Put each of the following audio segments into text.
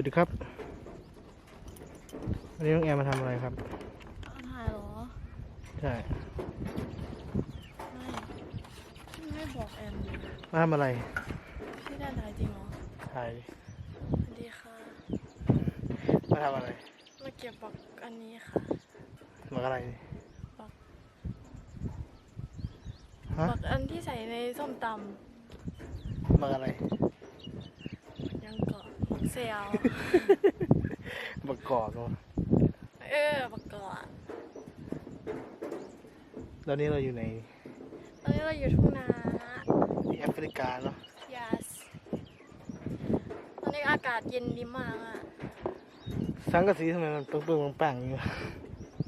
วัสดีครับวันนี้น้องแอมมาทำอะไรครับถ่ายเหรอ ใช่ ไม่พี่ไม่บอกแอมดิมาทำอะไรพี่ได้ถ่ายจริงเหรอถ่ายสวัสดีค่ะ มาทำอะไรมาเก็บบักอันนี้ค่ะมาอะไรบักฮะบักอันที่ใส่ในส้มตมาอะไรำยัง เกาะบักเซลมากอกเนอะเออบักเกาะตอนนี้เราอยู่ในตอนนี้เราอยู่ทุ่งนาที่แอฟริกาเนาะ yes ตอนนี้อากาศเย็นดีมากอะสังกะสีทำไมมันเปื้อนๆปังๆอย่างนี้วะ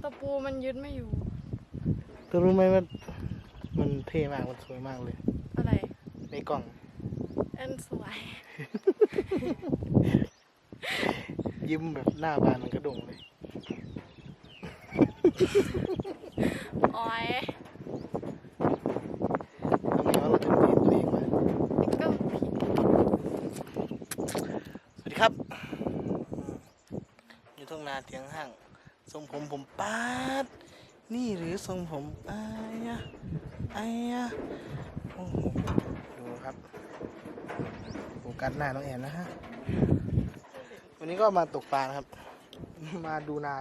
ตะปูมันยึดไม่อยู่เธอรู้ไหมว่ามันเท่มากมันสวยมากเลย อะไรในกล่องแอนสวย ยิ้มแบบหน้าบานมันกระดงเลยอ้อยทำไมว่าเราถึงเห็นตัวเองวะก็ผิดสวัสดีครับ อยู่ทุ่งนาเถียงห้าง ทรงผมผมปาด นี่หรือทรงผมอายะอายะโอ้โหดูครับโฟ กัสหน้าน้องแอนนะฮะ วันนี้ก็มาตกปลานะครับ มาดูนา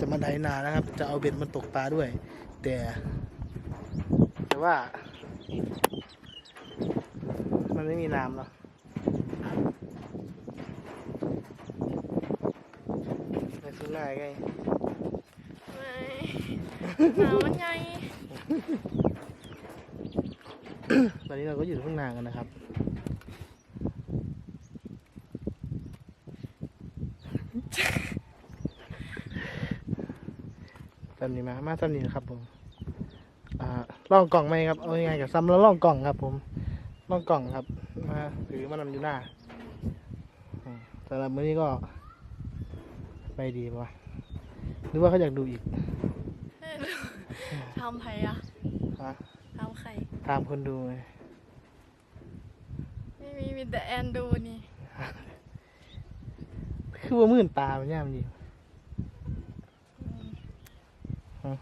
จะมาไถนานะครับ จะเอาเบ็ดมาตกปลาด้วย แต่ แต่ว่า มันไม่มีน้ำเนาะไปซื้อหน้าไงไม่หนาวมันไง ตอนนี้เราก็อยู่ทุ่งนากันนะครับำนี้มา มาตำนี้นะครับ ผมอ่าล่องกล่องไหมครับ เอาง่ายๆกับซ้ำแล้วล่องกล่องครับ ผมล่องกล่องครับ มาถือมานำอยู่หน้าอืมสำหรับมื้อนี้ก็ไปดีปะหรือว่าเขาอยากดูอีกทำไผ่อะฮะทำไข่ตามคนดูไงไม่มีมีแต่แอนดูนี่ คือว่ามื่นตามันย่ามดี ฮะ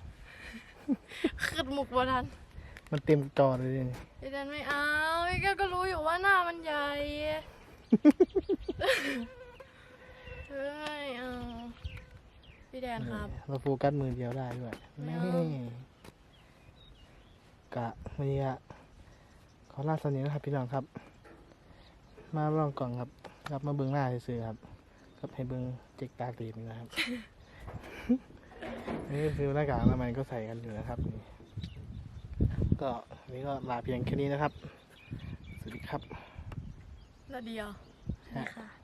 ขึ้นหมุกบทันมันเต็มจอเลยนี่พี่แดนไม่เอาพี่แกก็รู้อยู่ว่าหน้ามันใหญ่เฮ้ยเอาพี่แดนครับ เราโฟกัสมือเดียวได้ด้วยไม่นี่เอากะวันนี้อะขอลาสนิทนะครับพี่น้องครับ มาลองกล่องครับครับมาเบิ้งหน้าซื่อๆครับครับให้เบิ้งเจ๊กตาตีนนะครับ นี่คือหน้ากากอนามัยก็ใส่กันอยู่นะครับนี่ก็วันนี้ก็ลาเพียงแค่นี้นะครับ สวัสดีครับแล้วเดียวฮะนะคะ